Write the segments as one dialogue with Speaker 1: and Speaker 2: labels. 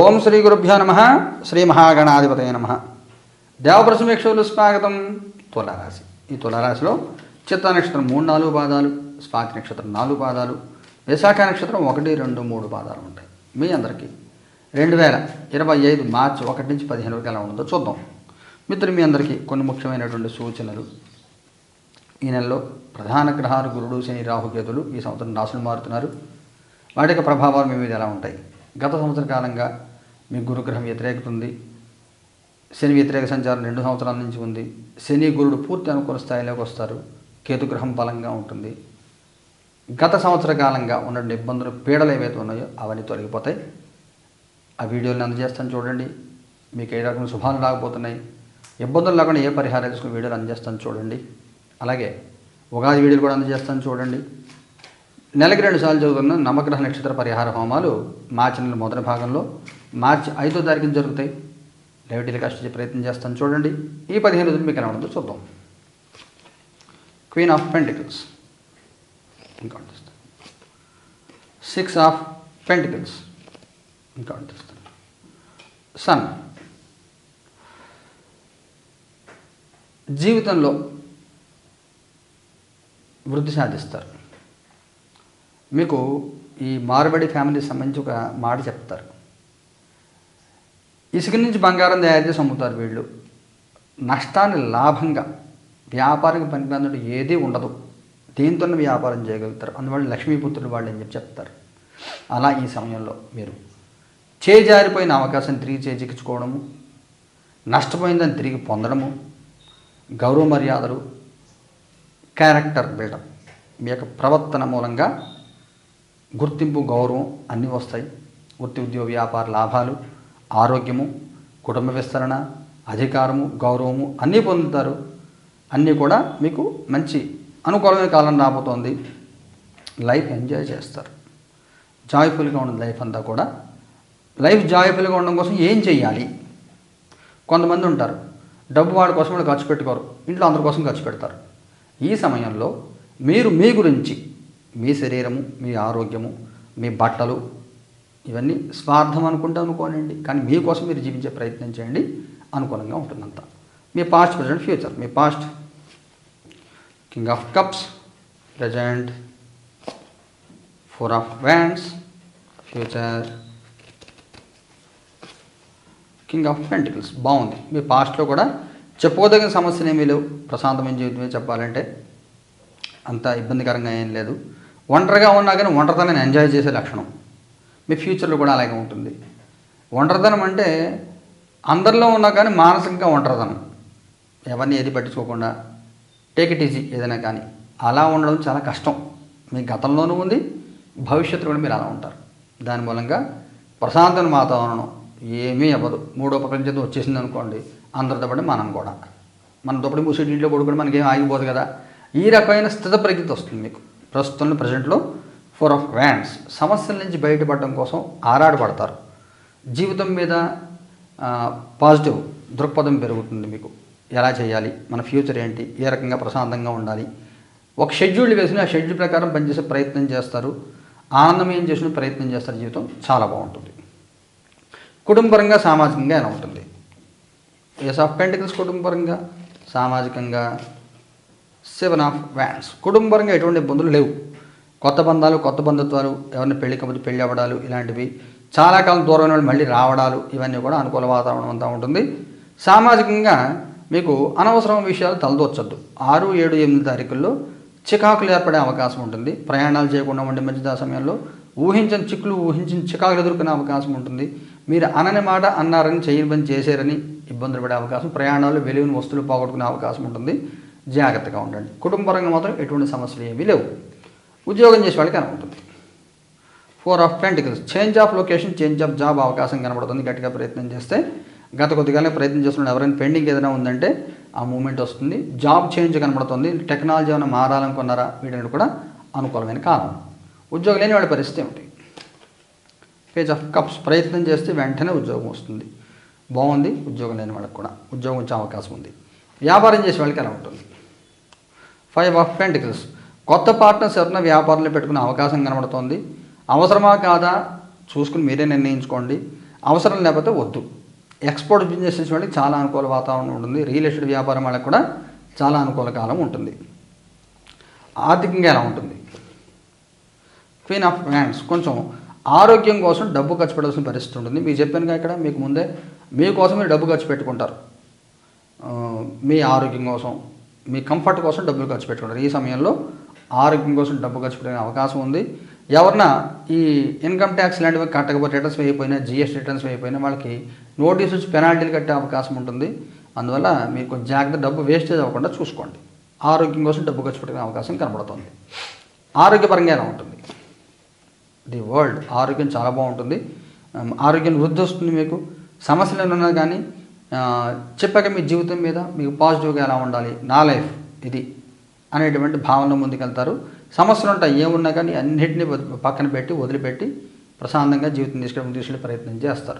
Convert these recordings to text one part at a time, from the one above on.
Speaker 1: ఓం శ్రీ గురుభ్యో నమ శ్రీ మహాగణాధిపతయ నమ. దేవప్రసమేక్షలు స్వాగతం తులారాశి. ఈ తులారాశిలో చిత్త నక్షత్రం మూడు నాలుగు పాదాలు స్వాతి నక్షత్రం నాలుగు పాదాలు విశాఖ నక్షత్రం ఒకటి రెండు మూడు పాదాలు ఉంటాయి. మీ అందరికీ రెండు వేల ఇరవై ఐదు మార్చి ఒకటి నుంచి పదిహేను వరకు ఎలా ఉంటుందో చూద్దాం. మిత్రులు మీ అందరికీ కొన్ని ముఖ్యమైనటువంటి సూచనలు. ఈ నెలలో ప్రధాన గ్రహాలు గురుడు శని రాహుకేతులు ఈ సంవత్సరం రాసులు మారుతున్నారు. వాటి యొక్క ప్రభావాలు మీ మీద ఎలా ఉంటాయి? గత సంవత్సర కాలంగా మీ గురుగ్రహం వ్యతిరేకత ఉంది. శని వ్యతిరేక సంచారం రెండు సంవత్సరాల నుంచి ఉంది. శని గురుడు పూర్తి అనుకూల స్థాయిలోకి వస్తారు. కేతుగ్రహం బలంగా ఉంటుంది. గత సంవత్సర కాలంగా ఉన్న ఇబ్బందులు పీడలు ఏవైతే ఉన్నాయో అవన్నీ తొలగిపోతాయి. ఆ వీడియోని అందజేస్తాను చూడండి. మీకు ఏ రకమైన శుభాలు రాకపోతున్నాయి. ఇబ్బందులు లేకుండా ఏ పరిహారం తీసుకుని వీడియోలు అందజేస్తాను చూడండి. అలాగే ఉగాది వీడియోలు కూడా అందజేస్తాను చూడండి. నెలకి రెండు సార్లు చదువుతున్న నవగ్రహ నక్షత్ర పరిహార హోమాలు మా నెల మొదటి భాగంలో మార్చి ఐదో తారీఖున జరుగుతాయి. లైవ్ టెలికాస్ట్ చేసే ప్రయత్నం చేస్తాను. చూడండి. ఈ పదిహేను రోజులు మీకు ఎలా ఉంటుందో చూద్దాం. క్వీన్ ఆఫ్ పెంటికల్స్ ఇంకా సిక్స్ ఆఫ్ పెంటికల్స్ ఇంకా సన్ జీవితంలో వృద్ధి సాధిస్తారు. మీకు ఈ మార్బడి ఫ్యామిలీకి సంబంధించి ఒక మాట చెప్తారు. ఇసుక నుంచి బంగారం తయారు చేసి అమ్ముతారు వీళ్ళు. నష్టాన్ని లాభంగా వ్యాపారం పనికిరాందంటే ఏదీ ఉండదు. దీంతోనే వ్యాపారం చేయగలుగుతారు. అందువల్ల లక్ష్మీపుత్రులు వాళ్ళు అని చెప్పి చెప్తారు? అలా ఈ సమయంలో మీరు చేజారిపోయిన అవకాశం తిరిగి చేజిక్కించుకోవడము నష్టపోయిందని తిరిగి పొందడము గౌరవ మర్యాదలు క్యారెక్టర్ బిల్డప్ మీ యొక్క ప్రవర్తన మూలంగా గుర్తింపు గౌరవం అన్నీ వస్తాయి. వృత్తి ఉద్యోగ వ్యాపార లాభాలు ఆరోగ్యము కుటుంబ విస్తరణ అధికారము గౌరవము అన్నీ పొందుతారు. అన్నీ కూడా మీకు మంచి అనుకూలమైన కాలం రాబోతోంది. లైఫ్ ఎంజాయ్ చేస్తారు. జాయ్ఫుల్గా ఉన్న లైఫ్ అంతా కూడా లైఫ్ జాయ్ఫుల్గా ఉండడం కోసం ఏం చేయాలి కొంతమంది ఉంటారు. డబ్బు వాడి కోసం వాళ్ళు ఖర్చు పెట్టుకోరు. ఇంట్లో అందరి కోసం ఖర్చు పెడతారు. ఈ సమయంలో మీరు మీ గురించి మీ శరీరము మీ ఆరోగ్యము మీ బట్టలు ఇవన్నీ స్వార్థం అనుకుంటే అనుకోనండి. కానీ మీకోసం మీరు జీవించే ప్రయత్నం చేయండి. అనుకూలంగా ఉంటుందంతా. మీ past present future me past king of cups present four of wands future king of pentacles బాగుంది. మీ పాస్ట్లో కూడా చెప్పుకోదగిన సమస్యలు ఏమీ లేవు. ప్రశాంతమైన జీవితమే చెప్పాలంటే. అంత ఇబ్బందికరంగా ఏం లేదు. ఒంటరిగా ఉన్నా కానీ ఒంటరితనాన్ని ఎంజాయ్ చేసే లక్షణం. మీ ఫ్యూచర్లో కూడా అలాగే ఉంటుంది. ఒంటరితనం అంటే అందరిలో ఉన్నా కానీ మానసికంగా ఒంటరితనం. ఎవరిని ఏది పట్టించుకోకుండా. టేక్ ఇట్ ఈజీ ఏదైనా కానీ. అలా ఉండడం చాలా కష్టం. మీ గతంలోనూ ఉంది భవిష్యత్తులో కూడా మీరు అలా ఉంటారు. దాని మూలంగా ప్రశాంతమైన వాతావరణం ఏమీ అవ్వదు. మూడో ప్రపంచం వచ్చేసింది అనుకోండి అందరితో పాటు మనం కూడా. మన దొప్పటి మూసేటి ఇంట్లో పడుకుంటే మనకేం ఆగిపోదు కదా. ఈ రకమైన స్థిత ప్రజ్ఞత వస్తుంది మీకు. ప్రస్తుతంలో ప్రజెంట్లో ఫోర్ ఆఫ్ వ్యాండ్స్ సమస్యల నుంచి బయటపడడం కోసం ఆరాటపడతారు. జీవితం మీద పాజిటివ్ దృక్పథం పెరుగుతుంది మీకు. ఎలా చేయాలి? మన ఫ్యూచర్ ఏంటి? ఏ రకంగా ప్రశాంతంగా ఉండాలి? ఒక షెడ్యూల్ వేసిన ఆ షెడ్యూల్ ప్రకారం పనిచేసే ప్రయత్నం చేస్తారు. ఆనందం ఏం చేసిన ప్రయత్నం చేస్తారు. జీవితం చాలా బాగుంటుంది. కుటుంబపరంగా సామాజికంగా ఎలా ఉంటుంది? ఎస్ ఆఫ్ పెంటికల్స్ కుటుంబపరంగా సామాజికంగా సెవెన్ ఆఫ్ వ్యాన్స్ కుటుంబపరంగా ఎటువంటి ఇబ్బందులు లేవు. కొత్త బంధాలు కొత్త బంధుత్వాలు ఎవరిని పెళ్ళి కాకపోతే పెళ్ళి అవ్వడాలు ఇలాంటివి చాలా కాలం దూరమైన వాళ్ళు మళ్ళీ రావడాలు ఇవన్నీ కూడా అనుకూల వాతావరణం అంతా ఉంటుంది. సామాజికంగా మీకు అనవసరం విషయాలు తలదొచ్చద్దు ఆరు ఏడు ఎనిమిది తారీఖుల్లో చికాకులు ఏర్పడే అవకాశం ఉంటుంది. ప్రయాణాలు చేయకుండా ఉండే మధ్య సమయంలో ఊహించని చిక్కులు ఊహించిన చికాకులు ఎదుర్కొనే అవకాశం ఉంటుంది. మీరు అనని మాట అన్నారని చేయని పని చేశారని ఇబ్బందులు పడే అవకాశం ప్రయాణాలు వెలుగుని వస్తువులు పోగొట్టుకునే అవకాశం ఉంటుంది. జాగ్రత్తగా ఉండండి. కుటుంబ రంగం మాత్రం ఎటువంటి సమస్యలు ఏమీ లేవు. ఉద్యోగం చేసే వాళ్ళకి అలా ఉంటుంది four of pentacles change of location change of job అవకాశం కనబడుతుంది. గట్టిగా ప్రయత్నం చేస్తే గత కొద్దిగానే ప్రయత్నం చేస్తున్న ఎవరైనా పెండింగ్ ఏదైనా ఉందంటే ఆ మూమెంట్ వస్తుంది. జాబ్ చేంజ్ కనబడుతుంది. టెక్నాలజీ ఏమైనా మారాలనుకున్నారా? వీటిని కూడా అనుకూలమైన కాలం ఉద్యోగం లేని వాడి పరిస్థితి ఏమిటి? పేజ్ ఆఫ్ కప్స్ ప్రయత్నం చేస్తే వెంటనే ఉద్యోగం వస్తుంది. బాగుంది. ఉద్యోగం లేని వాళ్ళకి కూడా. ఉద్యోగం వచ్చే అవకాశం ఉంది. వ్యాపారం చేసే వాళ్ళకి ఎలా ఉంటుంది? ఫైవ్ ఆఫ్ పెంటికల్స్ కొత్త పార్ట్నర్స్ ఎవరైనా వ్యాపారంలో పెట్టుకునే అవకాశం కనబడుతోంది. అవసరమా కాదా? చూసుకుని మీరే నిర్ణయించుకోండి. అవసరం లేకపోతే వద్దు. ఎక్స్పోర్ట్ బిజినెస్ వాళ్ళకి చాలా అనుకూల వాతావరణం ఉంటుంది. రియల్ ఎస్టేట్ వ్యాపారం వాళ్ళకి కూడా చాలా అనుకూల కాలం ఉంటుంది. ఆర్థికంగా ఎలా ఉంటుంది? క్వీన్ ఆఫ్ హ్యాండ్స్ కొంచెం ఆరోగ్యం కోసం డబ్బు ఖర్చు పెట్టాల్సిన పరిస్థితి ఉంటుంది. మీకు చెప్పానుగా ఇక్కడ మీకు ముందే. మీకోసం మీరు డబ్బు ఖర్చు పెట్టుకుంటారు. మీ ఆరోగ్యం కోసం మీ కంఫర్ట్ కోసం డబ్బులు ఖర్చు పెట్టుకుంటారు. ఈ సమయంలో ఆరోగ్యం కోసం డబ్బు ఖర్చు పెట్టే అవకాశం ఉంది. ఎవరన్నా ఈ ఇన్కమ్ ట్యాక్స్ లాంటివి కట్టకపోతే రిటర్న్స్ వేయపోయినా జిఎస్టీ రిటర్న్స్ వేయపోయినా వాళ్ళకి నోటీస్ వచ్చి పెనాల్టీలు కట్టే అవకాశం ఉంటుంది. అందువల్ల మీరు కొంచెం జాగ్రత్త డబ్బు వేస్టేజ్ అవ్వకుండా చూసుకోండి. ఆరోగ్యం కోసం డబ్బు ఖర్చు పెట్టుకునే అవకాశం కనబడుతుంది. ఆరోగ్యపరంగా ఎలా ఉంటుంది? ది వరల్డ్ ఆరోగ్యం చాలా బాగుంటుంది. ఆరోగ్యం వృద్ధి వస్తుంది మీకు. సమస్యలు ఏమన్నా కానీ చెప్పాక మీ జీవితం మీద మీకు పాజిటివ్గా ఎలా ఉండాలి? నా లైఫ్ ఇది. అనేటువంటి భావనలో ముందుకెళ్తారు. సమస్యలు ఉంటాయి ఏమున్నా కానీ అన్నింటినీ పక్కన పెట్టి వదిలిపెట్టి ప్రశాంతంగా జీవితం తీసుకెళ్ళి తీసుకెళ్ళే ప్రయత్నం చేస్తారు.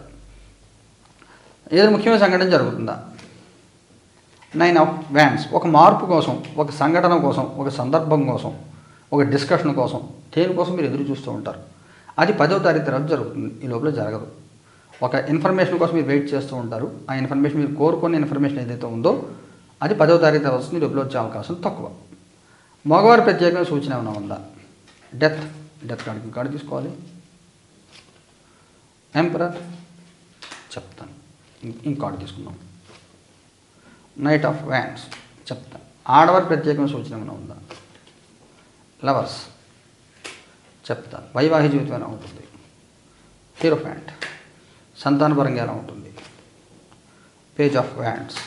Speaker 1: ఏదైనా ముఖ్యమైన సంఘటన జరుగుతుందా? నైన్ ఆఫ్ వ్యాన్స్ ఒక మార్పు కోసం ఒక సంఘటన కోసం ఒక సందర్భం కోసం ఒక డిస్కషన్ కోసం దేనికోసం మీరు ఎదురు చూస్తూ ఉంటారు? అది పదో తారీఖు తర్వాత జరుగుతుంది ఈ లోపల జరగదు. ఒక ఇన్ఫర్మేషన్ కోసం మీరు వెయిట్ చేస్తూ ఉంటారు ఆ ఇన్ఫర్మేషన్ మీరు కోరుకునే ఇన్ఫర్మేషన్ ఏదైతే ఉందో అది పదో తారీఖు తర్వాత వస్తుంది ఈ లోపల వచ్చే అవకాశం తక్కువ. మగవారు ప్రత్యేకమైన సూచన ఏమైనా ఉందా? డెత్ డెత్ కార్డు కార్డు తీసుకోవాలి. ఎంపరర్ చెప్తాను. ఇంక కార్డు తీసుకుందాం. నైట్ ఆఫ్ వ్యాన్స్ చెప్తాను. ఆడవారి ప్రత్యేకమైన సూచన ఏమైనా ఉందా? లవర్స్ చెప్తాను. వైవాహిక జీవితం ఎలా ఉంటుంది? హీరో ఫ్యాంట్ సంతానపరంగా ఎలా ఉంటుంది? పేజ్ ఆఫ్ వ్యాండ్స్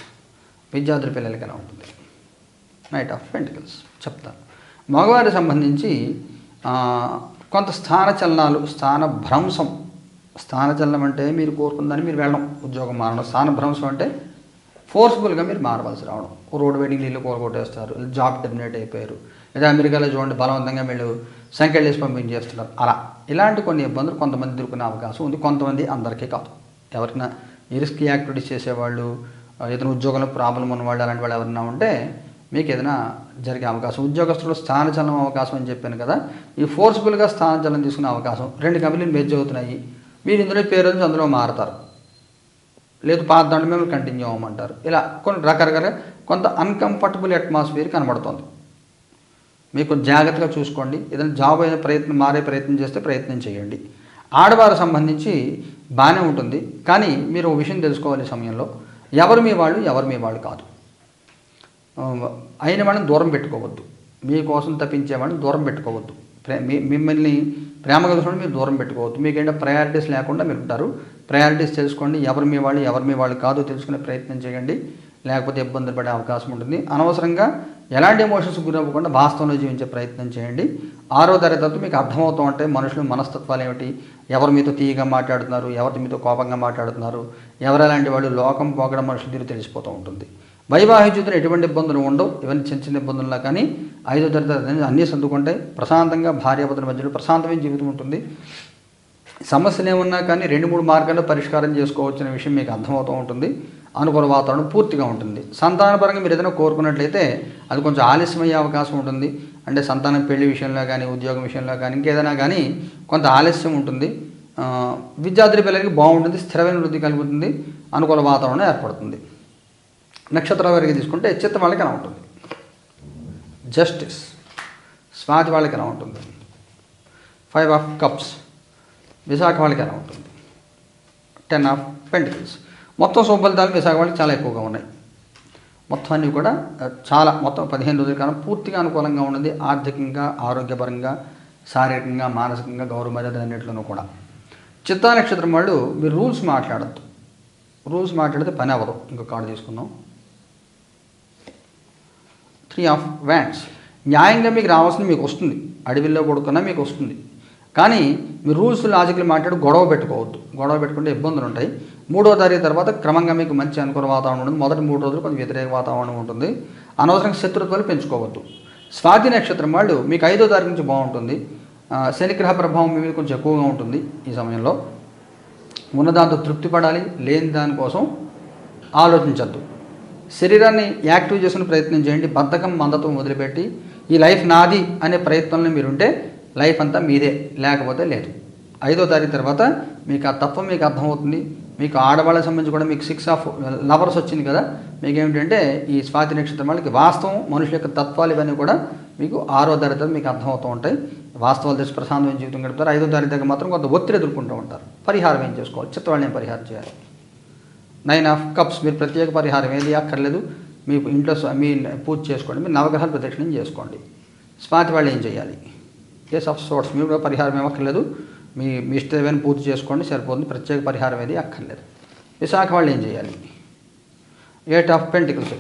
Speaker 1: విద్యార్థుల పిల్లలకి ఎలా ఉంటుంది? నైట్ ఆఫ్ పెంటికల్స్ చెప్తాను. మగవారికి సంబంధించి కొంత స్థాన చలనాలు స్థాన భ్రంశం. స్థాన చలనం అంటే మీరు కోరుకుందని మీరు వెళ్ళడం. ఉద్యోగం మారడం. స్థాన భ్రంశం అంటే ఫోర్స్ఫుల్గా మీరు మారవలసి రావడం. రోడ్ వెయిటింగ్ నీళ్ళు కోరగొట్టేస్తారు జాబ్ టెర్మినేట్ అయిపోయారు. లేదా అమెరికాలో చూడండి బలవంతంగా వీళ్ళు సంఖ్యలేసి పంపించేస్తున్నారు. అలా. ఇలాంటి కొన్ని ఇబ్బందులు కొంతమంది ఎదుర్కొనే అవకాశం ఉంది. కొంతమంది అందరికీ కాదు. ఎవరికైనా రిస్క్ యాక్టివిటీస్ చేసేవాళ్ళు ఏదైనా ఉద్యోగంలో ప్రాబ్లం ఉన్నవాళ్ళు అలాంటి వాళ్ళు ఎవరైనా ఉంటే మీకు ఏదైనా జరిగే అవకాశం ఉద్యోగస్తులు స్థానచలనం అవకాశం అని చెప్పాను కదా ఈ ఫోర్స్ఫుల్గా స్థానచలనం తీసుకునే అవకాశం రెండు కంపెనీలు మెర్జ్ అవుతున్నాయి మీరు ఇందులో పేరు అందులో మారతారు. లేదు పాత దాంట్లో మేము కంటిన్యూ అవ్వమంటారు. ఇలా కొన్ని రకరకాల కొంత అన్కంఫర్టబుల్ అట్మాస్ఫియర్ కనబడుతుంది. మీరు కొంచెం జాగ్రత్తగా చూసుకోండి. ఏదైనా జాబ్ అయిన ప్రయత్నం మారే ప్రయత్నం చేస్తే ప్రయత్నం చేయండి. ఆడవారు సంబంధించి బాగానే ఉంటుంది. కానీ మీరు ఒక విషయం తెలుసుకోవాలి సమయంలో. ఎవరు మీ వాళ్ళు ఎవరు మీ వాళ్ళు కాదు. అయిన వాళ్ళని దూరం పెట్టుకోవద్దు. మీకోసం తప్పించే వాళ్ళని దూరం పెట్టుకోవద్దు. మిమ్మల్ని ప్రేమగా చూసుకోండి మీరు దూరం పెట్టుకోవద్దు. మీకు ఏంటంటే ప్రయారిటీస్ లేకుండా మీరు ఉంటారు. ప్రయారిటీస్ తెలుసుకోండి. ఎవరు మీ వాళ్ళు ఎవరు మీ వాళ్ళు కాదు తెలుసుకునే ప్రయత్నం చేయండి. లేకపోతే ఇబ్బందులు పడే అవకాశం ఉంటుంది. అనవసరంగా ఎలాంటి ఎమోషన్స్ గురవ్వకుండా వాస్తవంలో జీవించే ప్రయత్నం చేయండి. ఆరో తరగతి మీకు అర్థమవుతూ ఉంటాయి మనుషుల మనస్తత్వాలు ఏమిటి? ఎవరు మీతో తీయగా మాట్లాడుతున్నారు? ఎవరు మీతో కోపంగా మాట్లాడుతున్నారు? ఎవరు ఎలాంటి వాళ్ళు? లోకం పోకడం మనుషులు తీరు తెలిసిపోతూ ఉంటుంది. వైవాహిక జీవితంలో ఎటువంటి ఇబ్బందులు ఉండవు. ఇవన్నీ చిన్న చిన్న ఇబ్బందుల్లో కానీ ఐదో తరగతి అన్నీ సర్దుకుంటాయి. ప్రశాంతంగా భార్యాభర్తల మధ్యలో ప్రశాంతమైన జీవితం ఉంటుంది. సమస్యలు ఏమున్నా కానీ రెండు మూడు మార్గాల్లో పరిష్కారం చేసుకోవచ్చు అనే విషయం మీకు అర్థమవుతూ ఉంటుంది. అనుకూల వాతావరణం పూర్తిగా ఉంటుంది. సంతానపరంగా మీరు ఏదైనా కోరుకున్నట్లయితే అది కొంచెం ఆలస్యమయ్యే అవకాశం ఉంటుంది. అంటే సంతానం పెళ్ళి విషయంలో కానీ ఉద్యోగం విషయంలో కానీ ఇంకేదైనా కానీ కొంత ఆలస్యం ఉంటుంది. విద్యార్థుల పిల్లలకి బాగుంటుంది స్థిరమైన వృద్ధి కలుగుతుంది అనుకూల వాతావరణం ఏర్పడుతుంది. నక్షత్రాల వారికి తీసుకుంటే చిత్త వాళ్ళకి ఎలా ఉంటుంది? జస్టిస్. స్వాతి వాళ్ళకి ఎలా ఉంటుంది? Five of cups. విశాఖ వాళ్ళకి ఎలా ఉంటుంది? Ten of pentacles. మొత్తం శుభఫలితాలు విశాఖ వాళ్ళకి చాలా ఎక్కువగా ఉన్నాయి. మొత్తం అన్నీ కూడా చాలా మొత్తం పదిహేను రోజుల కాలం పూర్తిగా అనుకూలంగా ఉన్నది ఆర్థికంగా ఆరోగ్యపరంగా శారీరకంగా మానసికంగా గౌరవ మర్యాద అన్నింటిలోనూ కూడా. చిత్తా నక్షత్రం వాళ్ళు మీరు రూల్స్ మాట్లాడద్దు. రూల్స్ మాట్లాడితే పని అవ్వదు. ఇంకొక కార్డు తీసుకుందాం. త్రీ ఆఫ్ వ్యాండ్స్ న్యాయంగా మీకు రావాల్సింది మీకు వస్తుంది. అడవిలో పడుకున్నా మీకు వస్తుంది. కానీ మీరు రూల్స్ లాజిక్లు మాట్లాడి గొడవ పెట్టుకోవద్దు. గొడవ పెట్టుకుంటే ఇబ్బందులు ఉంటాయి. మూడో తారీఖు తర్వాత క్రమంగా మీకు మంచి అనుకూల వాతావరణం ఉంటుంది. మొదటి మూడు రోజులు కొంచెం వ్యతిరేక వాతావరణం ఉంటుంది. అనవసరంగా శత్రుత్వాలు పెంచుకోవద్దు. స్వాతి నక్షత్రం వాళ్ళు మీకు ఐదో తారీఖు నుంచి బాగుంటుంది. శనిగ్రహ ప్రభావం మీద కొంచెం ఎక్కువగా ఉంటుంది ఈ సమయంలో. ఉన్న దాంతో తృప్తి పడాలి లేని దానికోసం ఆలోచించద్దు. శరీరాన్ని యాక్టివ్ చేసుకునే ప్రయత్నం చేయండి. బద్ధకం మందత్వం వదిలిపెట్టి ఈ లైఫ్ నాది అనే ప్రయత్నంలో మీరుంటే లైఫ్ అంతా మీదే లేకపోతే లేదు. ఐదో తారీఖు తర్వాత మీకు ఆ తత్వం మీకు అర్థమవుతుంది. మీకు ఆడవాళ్ళకి సంబంధించి కూడా మీకు సిక్స్ ఆఫ్ లవర్స్ వచ్చింది కదా. మీకు ఏమిటంటే ఈ స్వాతి నక్షత్రం వాళ్ళకి వాస్తవం మనుషుల యొక్క తత్వాలు ఇవన్నీ కూడా మీకు ఆరో తారీఖు మీకు అర్థమవుతూ ఉంటాయి. వాస్తవాలు తెలిసి ప్రశాంతమైన జీవితం గడుపుతారు. ఐదో తారీఖు దగ్గర మాత్రం కొంత ఒత్తిడి ఎదుర్కొంటూ ఉంటారు. పరిహారం ఏం చేసుకోవాలి? చిత్తవాళ్ళని పరిహారం చేయాలి? నైన్ ఆఫ్ కప్స్ మీరు ప్రత్యేక పరిహారం ఏది అక్కర్లేదు. మీ ఇంట్లో మీ పూజ చేసుకోండి మీరు నవగ్రహాలు ప్రదక్షిణం చేసుకోండి. స్మార్ట్ వాళ్ళు ఏం చేయాలి? కేస్ ఆఫ్ సోర్ట్స్ మీరు కూడా పరిహారం ఏమక్కర్లేదు మీ మీ ఇష్టమైన పూజ చేసుకోండి సరిపోతుంది. ప్రత్యేక పరిహారం ఏది అక్కర్లేదు. విశాఖ వాళ్ళు ఏం చేయాలి? ఎయిట్ ఆఫ్ పెంటికల్స్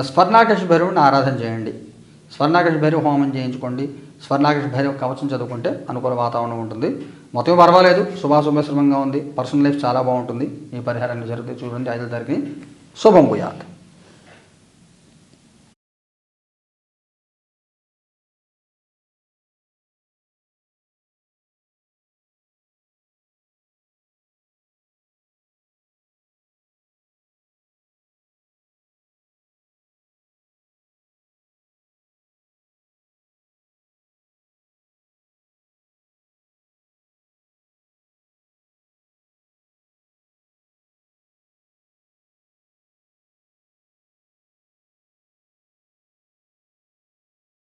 Speaker 1: స్వర్ణాకర్ష భైరవుని ఆరాధన చేయండి. స్వర్ణాకర్ష భైరవ హోమం చేయించుకోండి. స్వర్ణాకర్ష భైరవ కవచం చదువుకుంటే అనుకూల వాతావరణం ఉంటుంది. మొత్తం పర్వాలేదు శుభాశుభశ్రమంగా ఉంది. పర్సనల్ లైఫ్ చాలా బాగుంటుంది. ఈ పరిహారాన్ని జరిగితే చూడండి ఐదో తారీఖుని శుభం పోయాలి